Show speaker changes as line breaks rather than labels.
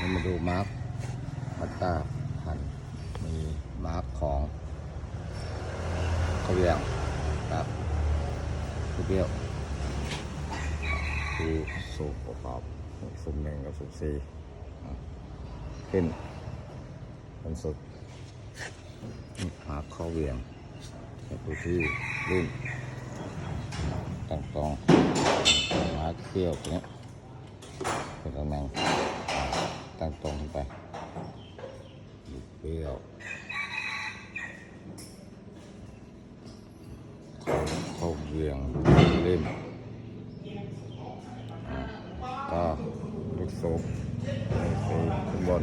ให้มาดูมาร์คมัตาพันมีมาร์คของเขาเรียงครับคือเบี้ยวคือสูบประกอบสุ่มหนึ่งกับสุ่มสี่ขึ้นเป็นสุดมาร์คเขาเวียงในพื้นที่รุ่นต่างตรงมาร์คเบี้ยวตรงนี้เป็นตำแหน่ง ตั้งตรงไปดูเปเบี้ยวเข้าเข้าเวียงเล่นก็ลูกโซ่ลูกโซ่ข้างบน